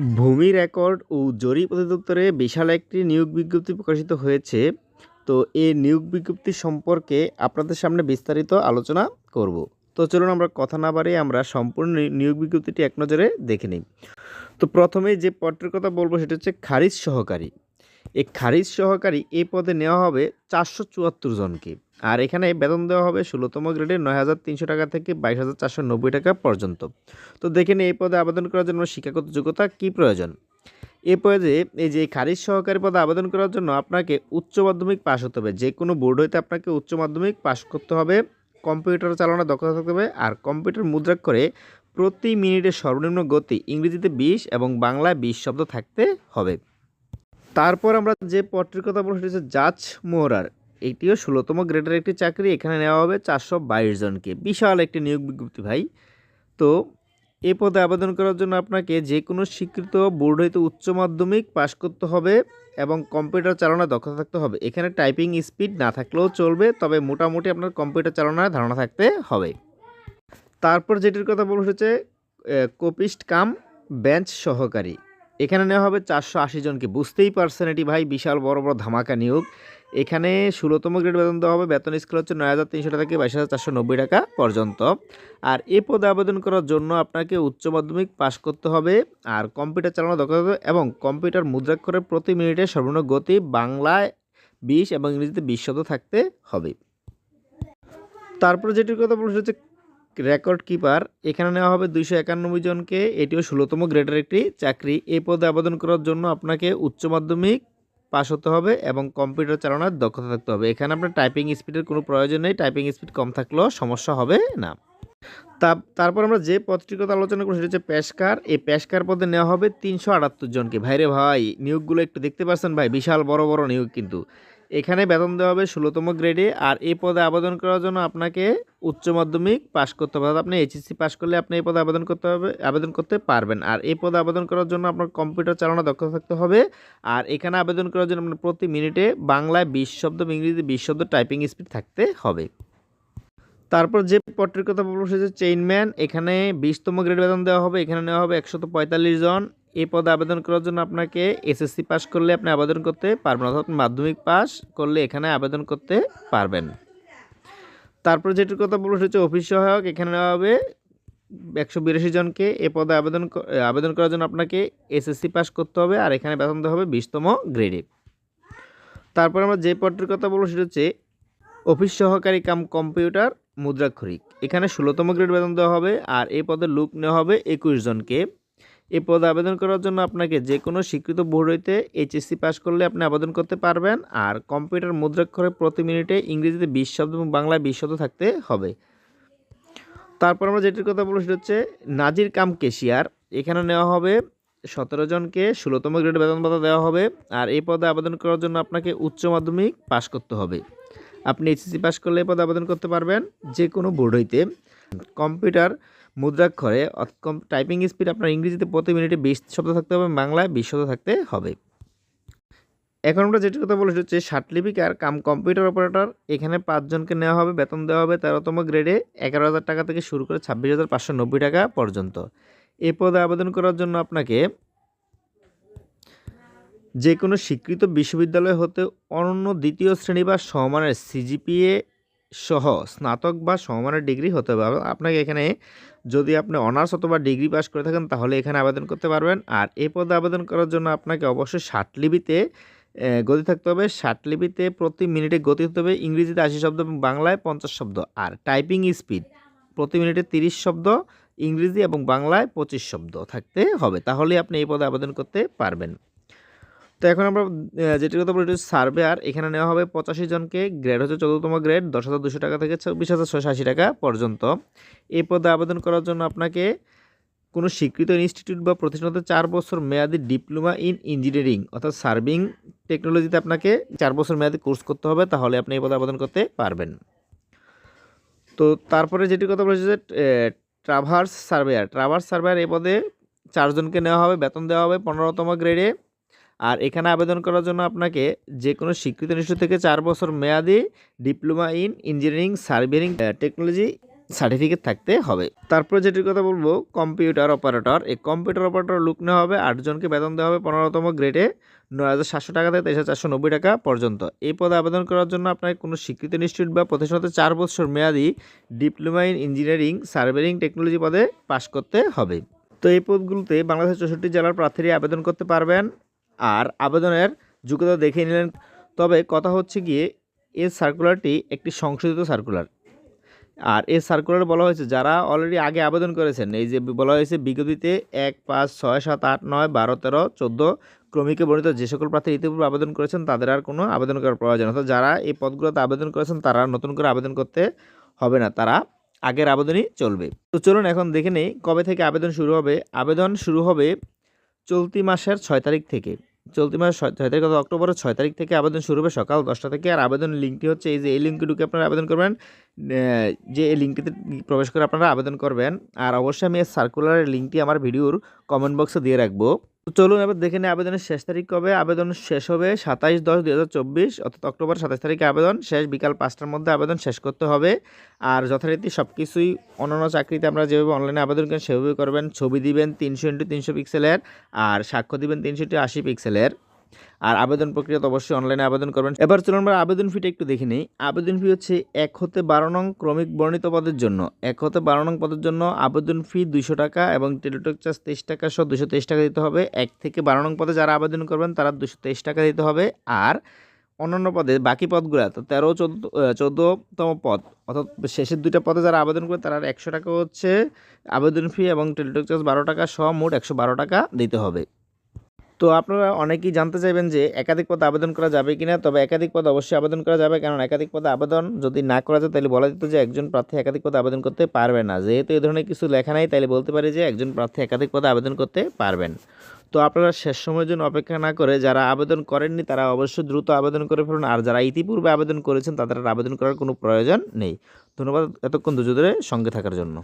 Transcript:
ভূমি রেকর্ড ও জরিপ অধিদপ্তরে বিশাল একটি নিয়োগ বিজ্ঞপ্তি প্রকাশিত হয়েছে। তো এই নিয়োগ বিজ্ঞপ্তি সম্পর্কে আপনাদের সামনে বিস্তারিত আলোচনা করব। তো চলুন আমরা কথা না বাড়িয়ে আমরা সম্পূর্ণ নিয়োগ বিজ্ঞপ্তিটি এক নজরে দেখে নিই। তো প্রথমে যে পদটির কথা বলব সেটা হচ্ছে খারিজ সহকারী। এই খারিজ সহকারী এই পদে নেওয়া হবে চারশো চুয়াত্তর জনকে। আর এখানে বেতন দেওয়া হবে ষোলোতম গ্রেডে নয় হাজার তিনশো টাকা থেকে বাইশ হাজার চারশো নব্বই টাকা পর্যন্ত। তো দেখে নিই এই পদে আবেদন করার জন্য শিক্ষাগত যোগ্যতা কী প্রয়োজন? এ পদে এই যে খারিজ সহকারী পদে আবেদন করার জন্য আপনাকে উচ্চ মাধ্যমিক পাশ হতে হবে। যে কোনো বোর্ড হইতে আপনাকে উচ্চ মাধ্যমিক পাশ করতে হবে। কম্পিউটার চালানোর দক্ষতা থাকতে হবে আর কম্পিউটার মুদ্রাক্ষরে প্রতি মিনিটে সর্বনিম্ন গতি ইংরেজিতে বিশ এবং বাংলায় বিশ শব্দ থাকতে হবে। তারপর আমরা যে পদটির কথা বলছি হচ্ছে জাজ মোহরার। এটিও ষোলোতম গ্রেডের একটি চাকরি, এখানে নেওয়া হবে চারশো বাইশ জনকে। বিশাল একটি নিয়োগ বিজ্ঞপ্তি ভাই। তো এই পদে আবেদন করার জন্য আপনাকে যে কোনো স্বীকৃত বোর্ড হইতে উচ্চ মাধ্যমিক পাশ করতে হবে এবং কম্পিউটার চালানোর দক্ষতা থাকতে হবে। এখানে টাইপিং স্পিড না থাকলেও চলবে, তবে মোটামুটি আপনার কম্পিউটার চালানোর ধারণা থাকতে হবে। তারপর যেটির কথা বলব হচ্ছে কপিস্ট কাম বেঞ্চ সহকারী। এখানে নেওয়া হবে চারশো আশি জনকে। বুঝতেই পারছেন এটি ভাই, বিশাল বড় বড় ধামাকা নিয়োগ। এখানে ষোলোতম গ্রেড বেতন দেওয়া হবে। বেতন স্কেল হচ্ছে নয় হাজার তিনশো টাকা থেকে বাইশ হাজার চারশো নব্বই টাকা পর্যন্ত। আর এ পদে আবেদন করার জন্য আপনাকে উচ্চ মাধ্যমিক পাশ করতে হবে। আর কম্পিউটার চালানো দক্ষতা এবং কম্পিউটার মুদ্রাক্ষরের প্রতি মিনিটে সর্বনিম্ন গতি বাংলায় বিশ এবং ইংরেজিতে বিশ শব্দ থাকতে হবে। তারপরে যেটির কথা বলছি হচ্ছে রেকর্ড কিপার। এখানে নেওয়া হবে দুইশো একানব্বই জনকে। এটিও ষোলোতম গ্রেডের একটি চাকরি। এ পদে আবেদন করার জন্য আপনাকে উচ্চ মাধ্যমিক পাস হতে হবে এবং কম্পিউটার চালানোর দক্ষতা থাকতে হবে। এখানে আপনার টাইপিং স্পিডের কোনো প্রয়োজন নেই টাইপিং স্পিড কম থাকলেও সমস্যা হবে না। তারপর আমরা যে পদটির কথা আলোচনা করি সেটা হচ্ছে পেশকার এই পেশকার পদে নেওয়া হবে তিনশো আটাত্তর জনকে। ভাইরে ভাই, নিয়োগগুলো একটু দেখতে পাচ্ছেন ভাই? বিশাল বড় বড় নিয়োগ কিন্তু। এখানে বেতন দেওয়া হবে ষোলোতম গ্রেডে আর এই পদে আবেদন করার জন্য আপনাকে উচ্চ মাধ্যমিক পাশ করতে হবে। আপনি এইচএসসি পাশ করলে আপনি এই পদে আবেদন করতে হবে, আবেদন করতে পারবেন। আর এই পদে আবেদন করার জন্য আপনার কম্পিউটার চালানো দক্ষ থাকতে হবে। আর এখানে আবেদন করার জন্য আপনার প্রতি মিনিটে বাংলায় বিশ শব্দ, ইংরেজিতে বিশ শব্দ টাইপিং স্পিড থাকতে হবে। তারপর যে পদটির কথা বলব সেটা চেইনম্যান। এখানে বিশতম গ্রেড বেতন দেওয়া হবে, এখানে নেওয়া হবে একশত পঁয়তাল্লিশ জন। এই পদে আবেদন করার জন্য আপনাকে এসএসসি পাস করলে আপনি আবেদন করতে পারবেন, অর্থাৎ মাধ্যমিক পাস করলে এখানে আবেদন করতে পারবেন। তারপর যেটির কথা বলব সেটা হচ্ছে অফিস সহায়ক, এখানে নেওয়া হবে একশো বিরাশি জনকে। এ পদে আবেদন আবেদন করার জন্য আপনাকে এসএসসি পাস করতে হবে আর এখানে বেতন দেওয়া হবে বিশতম গ্রেডে তারপর আমরা যে পদটির কথা বলব সেটা হচ্ছে অফিস সহকারী কাম কম্পিউটার মুদ্রাক্ষরিক। এখানে ষোলোতম গ্রেড বেতন দেওয়া হবে আর এই পদে লুক নেওয়া হবে একুশ জনকে। এই পদে আবেদন করার জন্য আপনাকে যে কোনো স্বীকৃত বোর্ড হইতে এইচএসসি পাস করলে আপনি আবেদন করতে পারবেন। আর কম্পিউটার মুদ্রাক্ষরে প্রতি মিনিটে ইংরেজিতে বিশ শব্দ এবং বাংলায় বিশ শব্দ থাকতে হবে। তারপর আমরা যেটির কথা বলব সেটা হচ্ছে নাজির কাম কেশিয়ার। এখানে নেওয়া হবে সতেরো জনকে ষোলোতম গ্রেড বেতন ভাতা দেওয়া হবে। আর এই পদে আবেদন করার জন্য আপনাকে উচ্চ মাধ্যমিক পাস করতে হবে। আপনি এইচএসসি পাস করলে পদে আবেদন করতে পারবেন। যে কোনো বোর্ড হইতে কম্পিউটার মুদ্রাক্ষরে টাইপিং স্পিড আপনার ইংরেজিতে প্রতি মিনিটে বিশ শব্দ থাকতে হবে, বাংলায় বিশ শব্দ থাকতে হবে। এখন আমরা যেটি কথা বলি সেটা হচ্ছে সার্টিফিকার কাম কম্পিউটার অপারেটর এখানে পাঁচজনকে নেওয়া হবে, বেতন দেওয়া হবে তেরোতম গ্রেডে এগারো হাজার টাকা থেকে শুরু করে ছাব্বিশ হাজার পাঁচশো নব্বই টাকা পর্যন্ত। এ পদে আবেদন করার জন্য আপনাকে যে কোনো স্বীকৃত বিশ্ববিদ্যালয় হতে অনন্য দ্বিতীয় শ্রেণি বা সমমানের সিজিপিএ সহ স্নাতক বা সমমানের ডিগ্রি হতে হবে। আপনাকে এখানে যদি আপনি অনার্স অথবা ডিগ্রি পাস করে থাকেন, তাহলে এখানে আবেদন করতে পারবেন। আর এই পদে আবেদন করার জন্য আপনাকে অবশ্যই ষাটলিপিতে গতি থাকতে হবে। ষাটলিপিতে প্রতি মিনিটে গতি হতে হবে। ইংরেজিতে আশি শব্দ এবং বাংলায় পঞ্চাশ শব্দ। আর টাইপিং স্পিড, প্রতি মিনিটে তিরিশ শব্দ। ইংরেজি এবং বাংলায় পঁচিশ শব্দ থাকতে হবে। তাহলে আপনি এই পদে আবেদন করতে পারবেন। তো এখন আমরা যেটির কথা বলি সার্ভেয়ার এখানে নেওয়া হবে পঁচাশি জনকে গ্রেড হচ্ছে চতুর্থতম গ্রেড দশ হাজার দুশো টাকা থেকে চব্বিশ হাজার ছয়শো আশি টাকা পর্যন্ত। এই পদে আবেদন করার জন্য আপনাকে কোনো স্বীকৃত ইনস্টিটিউট বা প্রতিষ্ঠানতে চার বছর মেয়াদি ডিপ্লোমা ইন ইঞ্জিনিয়ারিং অর্থাৎ সার্ভিং টেকনোলজিতে আপনাকে চার বছর মেয়াদি কোর্স করতে হবে, তাহলে আপনি এই পদে আবেদন করতে পারবেন। তো তারপরে যেটি কথা বলেছে যে ট্রাভার্স সার্ভেয়ার ট্রাভার্স সার্ভেয়ার এই পদে চারজনকে নেওয়া হবে, বেতন দেওয়া হবে পনেরোতম গ্রেডে আর এখানে আবেদন করার জন্য আপনাকে যে কোনো স্বীকৃত ইনস্টিটিউট থেকে চার বছর মেয়াদি diploma in engineering, surveying technology certificate থাকতে হবে। তারপর যেটির কথা বলব, কম্পিউটার অপারেটর। এই কম্পিউটার অপারেটর লুক নেওয়া হবে আটজনকে বেতন দেওয়া হবে পনেরোতম গ্রেডে, নয় হাজার সাতশো টাকা থেকে তেইশ হাজার নব্বই টাকা পর্যন্ত। এই পদে আবেদন করার জন্য আপনাকে কোনো স্বীকৃত ইনস্টিটিউট বা প্রতিষ্ঠানতে চার বছর মেয়াদি diploma in engineering surveying technology পদে পাশ করতে হবে। তো এই পদগুলোতে বাংলাদেশের চৌষট্টি জেলার প্রার্থীরা আবেদন করতে পারবেন। আর আবেদনের যোগ্যতা দেখে নিলেন। তবে কথা হচ্ছে গিয়ে এই সার্কুলারটি একটি সংশোধিত সার্কুলার আর এই সার্কুলার বলা হয়েছে, যারা অলরেডি আগে আবেদন করেছেন, এই যে বলা হয়েছে, বিজ্ঞপ্তিতে এক পাঁচ ছয় সাত আট নয় বারো তেরো চোদ্দ ক্রমিকে বর্ণিত যে সকল প্রার্থী ইতিপূর্বে আবেদন করেছেন, তাদের আর কোনো আবেদন করার প্রয়োজন অর্থাৎ যারা এই পদগুলোতে আবেদন করেছেন, তারা নতুন করে আবেদন করতে হবে না, তারা আগের আবেদনই চলবে। তো চলুন এখন দেখে নেই কবে থেকে আবেদন শুরু হবে। আবেদন শুরু হবে চলতি মাসের ছয় তারিখ থেকে। চলতি মাসের ছয় তারিখ অর্থাৎ অক্টোবরের ছয় তারিখ থেকে আবেদন শুরু হবে। সকাল দশটা থেকে আর আবেদন লিঙ্কটি হচ্ছে এই যে এই লিঙ্কে ঢুকে আপনারা আবেদন করবেন। যে এই লিঙ্কটিতে প্রবেশ করে আপনারা আবেদন করবেন। আর অবশ্যই আমি এই সার্কুলারের লিঙ্কটি আমার ভিডিওর কমেন্ট বক্সে দিয়ে রাখব। তো চলুন এবার দেখে নিই আবেদনের শেষ তারিখ কবে। আবেদন শেষ হবে সাতাইশ দশ দু হাজার চব্বিশ, অর্থাৎ অক্টোবর সাতাশ তারিখে আবেদন। শেষ বিকাল পাঁচটার মধ্যে আবেদন শেষ করতে হবে। আর যথারীতি সব কিছুই অন্যান্য চাকরিতে আমরা যেভাবে অনলাইনে আবেদন করেন, সেভাবে করবেন। ছবি দিবেন তিনশো ইন্টু তিনশো পিক্সেলের আর সাক্ষ্য দিবেন তিনশো ইন্টু আশি পিক্সেলের আর আবেদন প্রক্রিয়া তো অবশ্যই অনলাইনে আবেদন করবেন। এবার চলুন আমরা আবেদন ফিটা একটু দেখে নিই। আবেদন ফি হচ্ছে এক হতে বারো নং ক্রমিক বর্ণিত পদের জন্য। এক হতে বারো নং পদের জন্য আবেদন ফি দুইশো টাকা এবং টেলিটক চার্জ তেইশ টাকা সহ দুশো তেইশ টাকা দিতে হবে। এক থেকে বারো নং পদে যারা আবেদন করবেন, তারা দুশো তেইশ টাকা দিতে হবে। আর অন্যান্য পদে বাকি পদগুলো, তো তেরো, চোদ্দ চোদ্দোতম পদ, অর্থাৎ শেষের দুইটা পদে যারা আবেদন করে তারা একশো টাকা হচ্ছে আবেদন ফি এবং টেলিটক চার্জ বারো টাকা সহ মোট একশো বারো টাকা দিতে হবে। তো আপনারা অনেকেই জানতে চাইবেন যে একাধিক পদে আবেদন করা যাবে কিনা, তবে একাধিক পদে অবশ্যই আবেদন করা যাবে। কারণ একাধিক পদে আবেদন যদি না করা যায়, তাহলে বলা যেত যে একজন প্রার্থী একাধিক পদে আবেদন করতে পারবে না। যেহেতু এই ধরনের কিছু লেখা নাই তাহলে বলতে পারি যে একজন প্রার্থী একাধিক পদে আবেদন করতে পারবেন। তো আপনারা শেষ সময়ের জন্য অপেক্ষা না করে যারা আবেদন করেননি, তারা অবশ্যই দ্রুত আবেদন করে ফেলুন। আর যারা ইতিপূর্বে আবেদন করেছেন, তাদের আবেদন করার কোনো প্রয়োজন নেই। ধন্যবাদ এতক্ষণ ধৈর্য সঙ্গে থাকার জন্য।